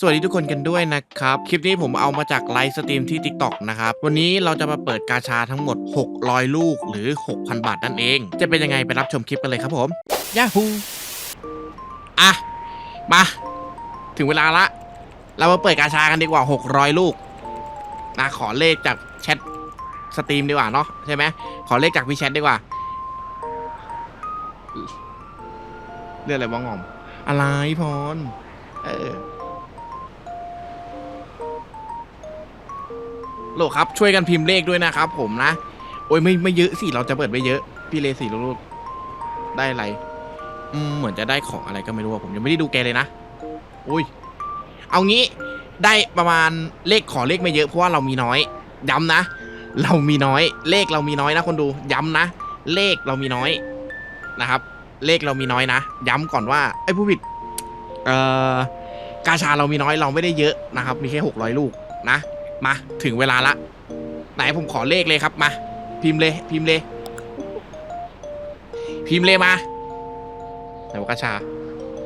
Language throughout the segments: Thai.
สวัสดีทุกคนกันด้วยนะครับ คลิปนี้ผมเอามาจากไลฟ์สตรีมที่ TikTok นะครับ วันนี้เราจะมาเปิดกาชาทั้งหมด 600 ลูกหรือ 6,000 บาทนั่นเอง จะเป็นยังไงไปรับชมคลิปกันเลยครับผมยาฮูอะ มา ถึงเวลาละ เรามาเปิดกาชากันดีกว่า 600 ลูกนะขอเลขจากแชทสตรีมดีกว่าเนาะใช่ไหมขอเลขจากพี่แชทดีกว่าเรื่องอะไรบ้างอมอะไรพรเออ โหลครับช่วยกันพิมพ์เลขด้วยนะครับผมนะ โอ้ยไม่ไม่เยอะสิเราจะเปิดไม่เยอะ พี่เลสี่ลูกๆได้อะไรอืมเหมือนจะได้ของอะไรก็ไม่รู้อะผมยังไม่ได้ดูแกเลยนะอุ้ยเอางี้ได้ประมาณเลขขอเลขไม่เยอะเพราะว่าเรามีน้อย ย้ำนะ เรามีน้อย เลขเรามีน้อยนะคนดูย้ำนะ เลขเรามีน้อยนะครับ เลขเรามีน้อยนะ ย้ำก่อนว่าไอ้ยผู้ผิดเอ่อกาชาเรามีน้อยเราไม่ได้เยอะนะครับ มีแค่หกร้อยลูกนะ มา ถึงเวลาละ ไหนผมขอเลขเลยครับมา พิมพ์เลย พิมพ์เลย พิมพ์เลยมาไหนวะกาชา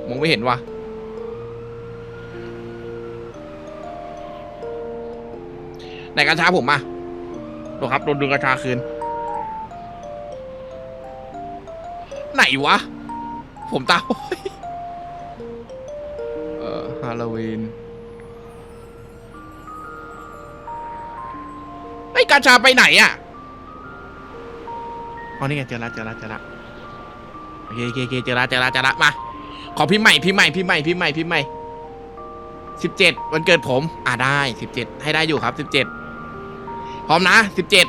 มองไม่เห็นวะไหนกาชาผมมาดูครับโดนดึงกาชาคืน ไหนวะ ผมตาเออฮาโลวีน กาชาไปไหนอะอ๋อนี่ไงเจอละเจอละเจอละโอเคโอเคโอเคเจอละเจอละเจอละมา ขอพิมพ์ใหม่พิมพ์ใหม่พิมพ์ใหม่พิมพ์ใหม่พิมพ์ใหม่สิบเจ็ดวันเกิดผม อ่าได้สิบเจ็ดให้ได้อยู่ครับสิบเจ็ดพร้อมนะสิบเจ็ด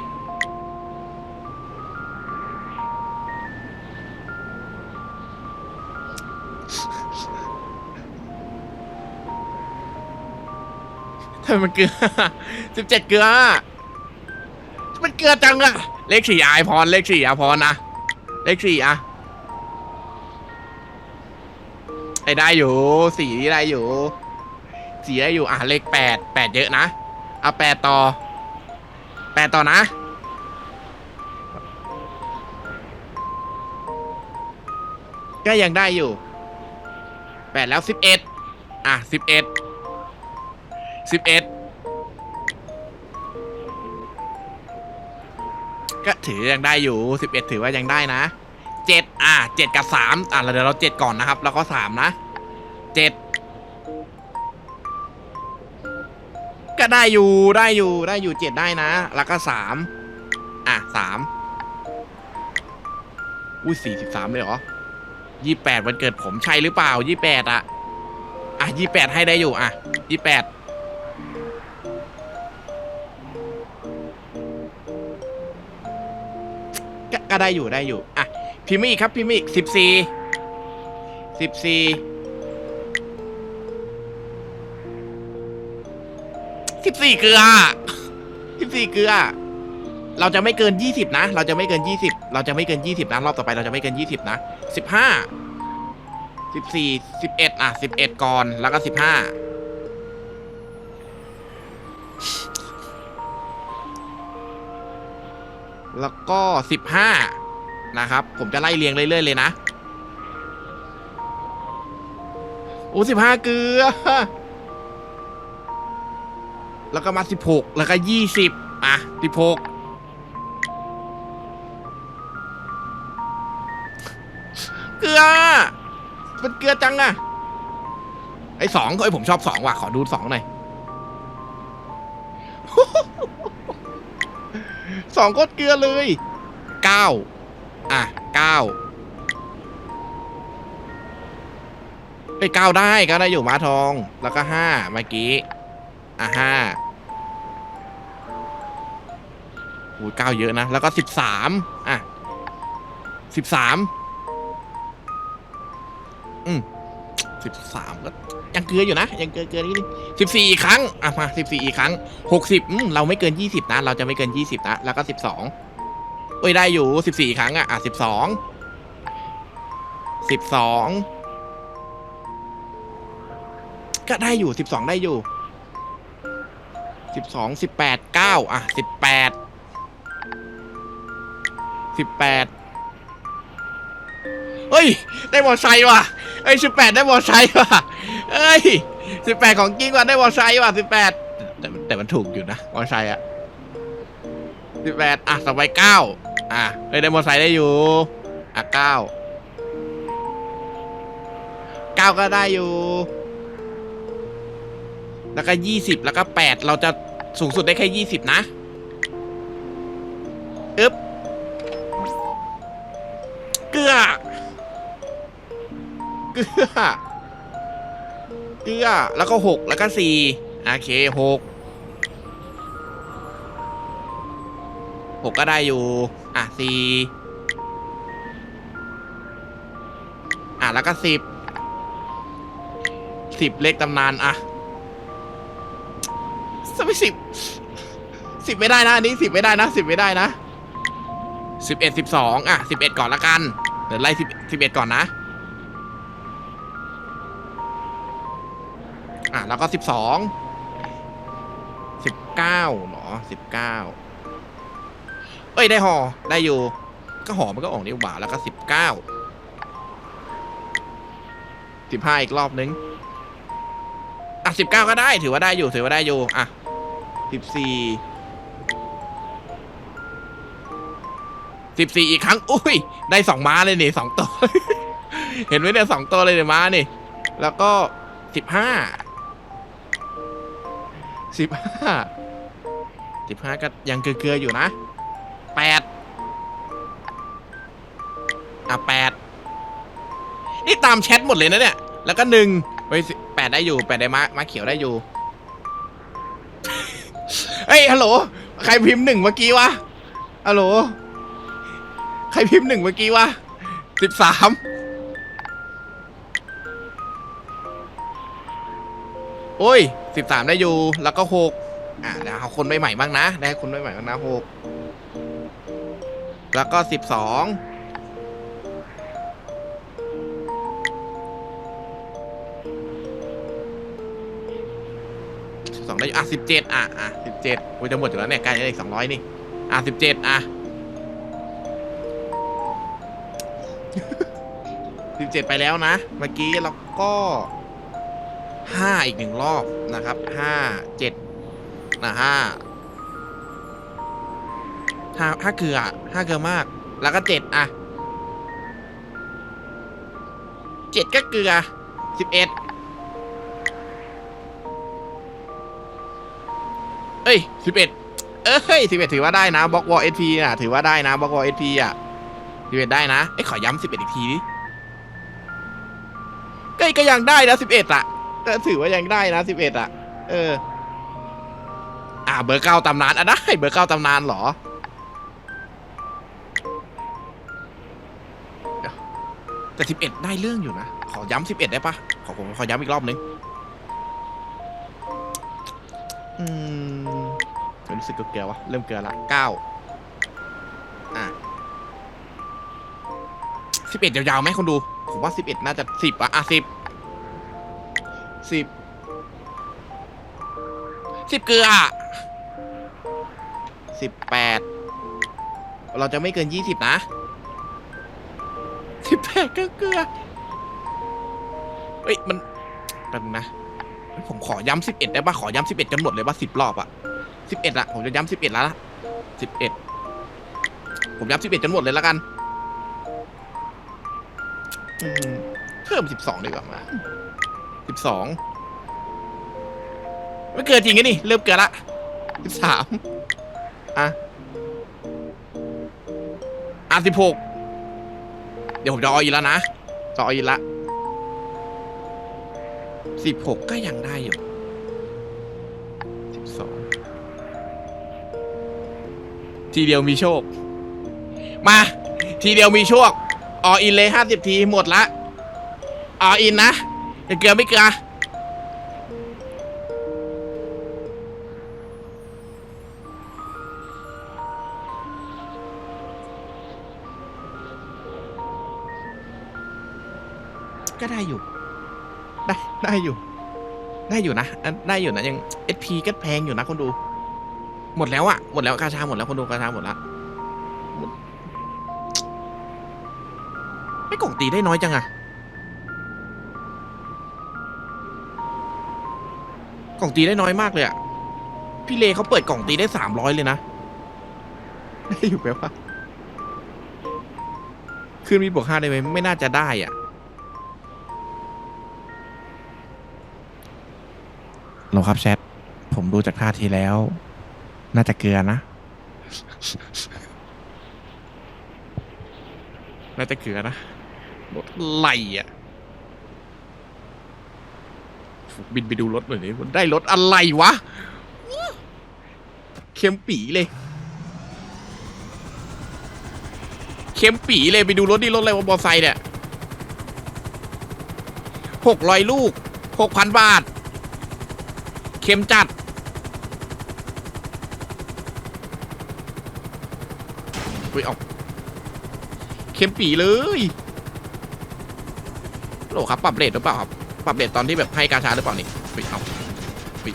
ทำไมมันเกลือสิบเจ็ดเกลือมัน เกลือจังอะเลขสี่อะไอพรเลขสี่อะพรนะเลขสี่อะไอได้อยู่สี่ได้อยู่สี่ได้อยู่อะเลขแปดแปดเยอะนะเอาแปดต่อแปดต่อนะก็ยังได้อยู่แปดแล้วสิบเอ็ดอะสิบเอ็ดสิบเอ็ด ก็ถือยังได้อยู่ 11 ถือว่ายังได้นะ 7 อะ 7 กับ 3 อะเดี๋ยวเรา 7 ก่อนนะครับ แล้วก็ 3 นะ 7 ก็ได้อยู่ได้อยู่ได้อยู่ 7 ได้นะ แล้วก็ 3 อะ 3 อุ้ย43 เลยเหรอ 28 วันเกิดผมใช่หรือเปล่า 28 อะ อะ 28 ให้ได้อยู่ อะ 28 ก็ได้อยู่ได้อยู่อะพิมพ์อีกครับพิมพ์อีกสิบสี่สิบสี่สิบสี่เกลือสิบสี่เกลือ เราจะไม่เกินยี่สิบนะ เราจะไม่เกินยี่สิบเราจะไม่เกินยี่สิบนะรอบต่อไปเราจะไม่เกินยี่สิบนะสิบห้าสิบสี่สิบเอ็ดอะสิบเอ็ดก่อนแล้วก็สิบห้า แล้วก็สิบห้านะครับ ผมจะไล่เรียงเรื่อยๆเลยนะ โอ้สิบห้าเกลือ แล้วก็มาสิบหกแล้วก็ยี่สิบอะสิบหกเกลือมันเกลือจังอะไอสองไอผมชอบสองว่ะ ขอดูสองหน่อย สองโคตรเกลือเลยเก้าอะเก้าไปเก้าได้เก้าได้อยู่ม้าทอง แล้วก็ห้าเมื่อกี้ อะห้าโอ้ยเก้าเยอะนะ แล้วก็สิบสามอะสิบสามอืมสิบสามก็ ยังเกลืออยู่นะ ยังเกลือเกลือนิดนึงสิบสี่อีกครั้ง อะมาสิบสี่อีกครั้งหกสิบเราไม่เกินยี่สิบนะ เราจะไม่เกินยี่สิบนะ แล้วก็สิบสองเอ้ยได้อยู่สิบสี่ครั้งอะ อะสิบสองสิบสองก็ได้อยู่สิบสองได้อยู่สิบสองสิบแปดเก้าอะสิบแปดสิบแปด เฮ้ย ได้มอไซค์ว่ะเอ้ยสิบแปดได้มอไซค์ว่ะเอ้ยสิบแปดของจริงว่ะได้มอไซค์ว่ะสิบแปดแต่แต่มันถูกอยู่นะมอไซค์อะสิบแปดอะต่อไปเก้าอะเอ้ยได้มอไซค์ได้อยู่ อะเก้าเก้าก็ได้อยู่ แล้วก็ยี่สิบแล้วก็แปดเราจะสูงสุดได้แค่ยี่สิบนะ ลือ เกลือ แล้วก็หกแล้วก็สี่โอเคหกหกก็ได้อยู่ อะสี่อะแล้วก็สิบสิบเลขตำนานอะสิบไม่สิบสิบไม่ได้นะอันนี้สิบไม่ได้นะสิบไม่ได้นะสิบเอ็ดสิบสองอะสิบเอ็ดก่อนละกัน เดี๋ยวไล่สิบสิบเอ็ดก่อนนะ อะแล้วก็สิบสองสิบเก้าหรอสิบเก้าเอ้ยได้หอได้อยู่ ก็หอมันก็ออกนิ้วบ่าแล้วก็สิบเก้าสิบห้าอีกรอบนึง อะสิบเก้าก็ได้ถือว่าได้อยู่ถือว่าได้อยู่อะสิบสี่สิบสี่อีกครั้ง อุ้ย ได้สองม้าเลยนี่สองตัว เห็นไหมเนี่ยสองตัวเลยเนี่ยม้านี่ แล้วก็สิบห้า สิบห้าสิบห้าก็ยังเกลือๆอยู่นะแปดอะแปดนี่ตามแชทหมดเลยนะเนี่ย แล้วก็หนึ่งไว้ยสิแปดได้อยู่แปดได้มามาเขียวได้อยู่ เฮ้ยฮัลโหล ใครพิมพ์หนึ่งเมื่อกี้วะฮัลโหล ใครพิมพ์หนึ่งเมื่อกี้วะสิบสาม โอ้ยสิบสามได้อยู่ แล้วก็หกอะเดี๋ยวเอาคนใหม่ๆบ้างนะ ได้คนใหม่ๆบ้างนะหกแล้วก็สิบสองสิบสองได้อยู่อะสิบเจ็ดอะอะสิบเจ็ดโอ้ยจะหมดอยู่แล้วเนี่ยใกล้จะได้อีกสองร้อยนี่ อะสิบเจ็ดอะสิบเจ็ดไปแล้วนะ เมื่อกี้แล้วก็ ห้าอีกหนึ่งรอบนะครับห้าเจ็ดนะห้าห้าห้าเกลืออะห้าเกลือมาก แล้วก็เจ็ดอะเจ็ดก็เกลือสิบเอ็ดเอ้ยสิบเอ็ดเอ้ยสิบเอ็ดถือว่าได้นะบล็อกวอลเอพีอะถือว่าได้นะบล็อกวอลเอพีอะสิบเอ็ดได้นะ เอ้ยขอย้ำสิบเอ็ดอีกทีดิก็ก็ยังได้นะสิบเอ็ดอะ ก็ถือว่ายังได้นะสิบเอ็ดอะ เออ อ่าเบอร์เก้าตำนานอะได้เบอร์เก้าตำนานเหรอเดี๋ยวแต่สิบเอ็ดได้เรื่องอยู่นะ ขอย้ำสิบเอ็ดได้ปะขอผมขอย้ำอีกรอบนึงอืมรู้สึกเกลือๆวะเริ่มเกลือละเก้าอะสิบเอ็ดยาวๆไหมคนดู ผมว่าสิบเอ็ดน่าจะสิบอะอะสิบ สิบสิบเกลือสิบแปดเราจะไม่เกินยี่สิบนะสิบแปดก็เกลือเฮ้ยมันแป๊บนึงนะผมขอย้ำสิบเอ็ดได้ปะขอย้ำสิบเอ็ดจนหมดเลยปะสิบรอบอะสิบเอ็ดอะผมจะย้ำสิบเอ็ดแล้วละสิบเอ็ดผมย้ำสิบเอ็ดจนหมดเลยแล้วกันอืมเพิ่มสิบสองดีกว่ามา สิบสองไม่เกินจริงไงนี่เริ่มเกินละสิบสามอะอะสิบหกเดี๋ยวผมจะออีกแล้วนะจะออีกละสิบหกก็ยังได้อยู่สิบสองทีเดียวมีโชค มา ทีเดียวมีโชค ออินเลยห้าสิบทีหมดละ ออินนะ จะเกลือไม่เกลือก็ได้อยู่ ได้ได้อยู่ ได้อยู่นะอันได้อยู่นะยังเอพีก็แพงอยู่นะคนดู หมดแล้วอะหมดแล้วกาชาหมดแล้วคนดูกาชาหมดละหมดไม่กล่องตีได้น้อยจังอะ กล่องตีได้น้อยมากเลยอะพี่เลเขาเปิดกล่องตีได้สามร้อยเลยนะ ได้อยู่แปลว่าคืนมีบวกห้าได้ไหมไม่น่าจะได้อะหรอครับแชทผมดูจากท่าทีแล้ว น่าจะเกลือนะ น่าจะเกลือนะรถไหลอะ บินไปดูรถหน่อยดิมันได้รถอะไรวะเข้มปีเลยเข้มปีเลยไปดูรถดิรถอะไรวะมอเตอร์ไซค์เนี่ยหกร้อยลูกหกพันบาทเข้มจัดเฮ้ยเอาเข้มปีเลยโหลครับ ปรับเรทหรือเปล่าครับ ปรับเรทตอนที่แบบให้กาชาหรือเปล่านี่เฮ้ยเอาเฮ้ย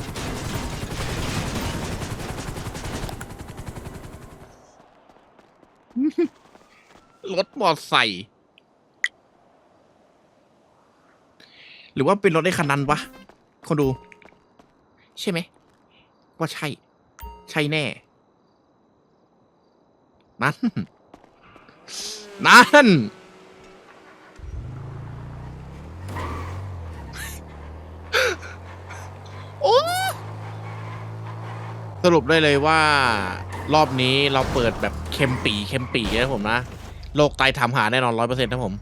รถมอไซค์หรือว่าเป็นรถไอ้คันนั้นวะ คนดู ใช่ไหม ว่าใช่ ใช่แน่ นั่น นั่น โอ้ สรุปได้เลยว่ารอบนี้เราเปิดแบบเค็มปีเค็มปีนะผมนะ โลกไตทำหาแน่นอนร้อยเปอร์เซ็นต์นะผม